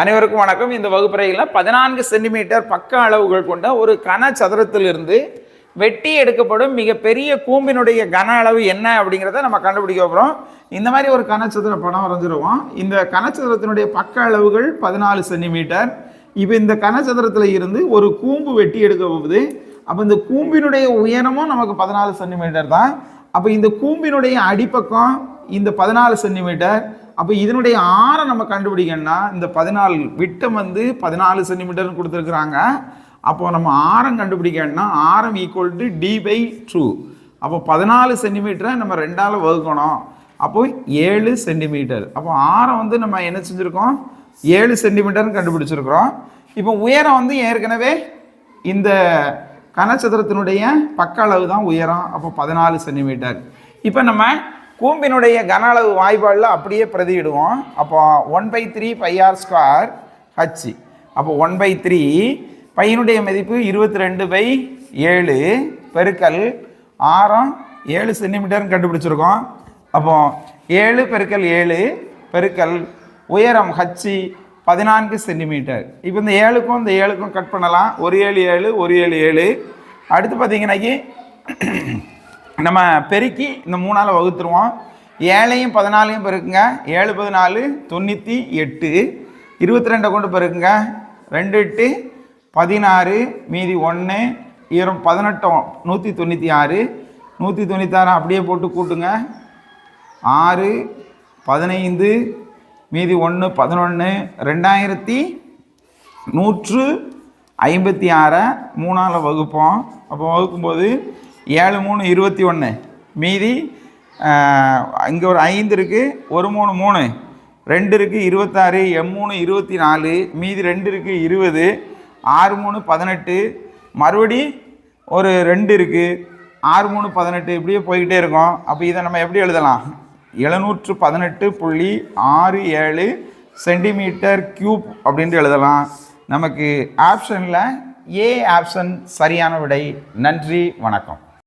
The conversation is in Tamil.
அனைவருக்கும் வணக்கம். இந்த வகுப்பறையில் பதினான்கு சென்டிமீட்டர் பக்க அளவுகள் கொண்ட ஒரு கன சதுரத்திலிருந்து வெட்டி எடுக்கப்படும் மிகப்பெரிய கூம்பினுடைய கன அளவு என்ன அப்படிங்கிறத நம்ம கண்டுபிடிக்க போகிறோம் இந்த மாதிரி ஒரு கனச்சதுர படம் வரைஞ்சிருவோம். இந்த கனச்சதுரத்தினுடைய பக்க அளவுகள் பதினாலு சென்டிமீட்டர். இப்போ இந்த கனச்சதுரத்தில் இருந்து ஒரு கூம்பு வெட்டி எடுக்க போகுது. அப்போ இந்த கூம்பினுடைய உயரமும் நமக்கு பதினாலு சென்டிமீட்டர் தான். அப்போ இந்த கூம்பினுடைய அடிப்பக்கம் இந்த பதினாலு சென்டிமீட்டர். அப்போ இதனுடைய ஆரம் நம்ம கண்டுபிடிக்கணும்னா இந்த பதினாலு விட்டம் வந்து பதினாலு சென்டிமீட்டர்னு கொடுத்துருக்குறாங்க. அப்போ நம்ம ஆரம் கண்டுபிடிக்கணும்னா ஆரம் equal to D by two அப்போ பதினாலு சென்டிமீட்டரை நம்ம ரெண்டால் வகுக்கணும். அப்போ ஏழு சென்டிமீட்டர். அப்போ ஆரம் வந்து நம்ம என்ன செஞ்சுருக்கோம்? ஏழு சென்டிமீட்டர்னு கண்டுபிடிச்சிருக்கிறோம். இப்போ உயரம் வந்து ஏற்கனவே இந்த கனச்சதுரத்தினுடைய பக்க அளவு தான் உயரம். அப்போ பதினாலு சென்டிமீட்டர். இப்போ நம்ம கூம்பினுடைய கன அளவு வாய்ப்பாடில் அப்படியே பிரதியிடுவோம். அப்போ one by three pi r square h அப்போ ஒன் பை த்ரீ பையனுடைய மதிப்பு இருபத்தி ரெண்டு பை ஏழு பெருக்கல் ஆரம் ஏழு சென்டிமீட்டர்னு கண்டுபிடிச்சிருக்கோம். அப்போ ஏழு பெருக்கல் ஏழு பெருக்கல் உயரம் ஹச்சி பதினான்கு சென்டிமீட்டர் இப்போ இந்த ஏழுக்கும் இந்த ஏழுக்கும் கட் பண்ணலாம். ஒரு ஏழு ஏழு ஒரு ஏழு ஏழு. அடுத்து பார்த்தீங்கன்னாக்கி நம்ம பெருக்கி இந்த மூணால் வகுத்துருவோம். ஏழையும் பதினாலையும் பெருக்குங்க. ஏழு பதினாலு தொண்ணூற்றி எட்டு. இருபத்தி ரெண்டை கொண்டு பெருக்குங்க. ரெண்டு எட்டு பதினாறு மீதி ஒன்று இரம் பதினெட்டும் நூற்றி தொண்ணூற்றி ஆறு. நூற்றி தொண்ணூத்தாறு அப்படியே போட்டு கூட்டுங்க. ஆறு பதினைந்து மீதி ஒன்று பதினொன்று ரெண்டாயிரத்தி நூற்று ஐம்பத்தி ஆறை. மூணால் வகுப்போம். அப்போ வகுக்கும்போது ஏழு மூணு இருபத்தி ஒன்று. மீதி இங்கே ஒரு ஐந்து இருக்குது ஒரு மூணு மூணு. ரெண்டு இருக்குது இருபத்தாறு எம்மூணு இருபத்தி நாலு மீதி ரெண்டு இருக்குது இருபது ஆறு மூணு பதினெட்டு. மறுபடி ஒரு ரெண்டு இருக்குது ஆறு மூணு பதினெட்டு இப்படியே போய்கிட்டே இருக்கும். அப்போ இதை நம்ம எப்படி எழுதலாம்? எழுநூற்று பதினெட்டு புள்ளி ஆறு ஏழு சென்டிமீட்டர் க்யூப் அப்படின்ட்டு எழுதலாம். நமக்கு ஆப்ஷனில் ஏ ஆப்ஷன் சரியான விடை. நன்றி வணக்கம்.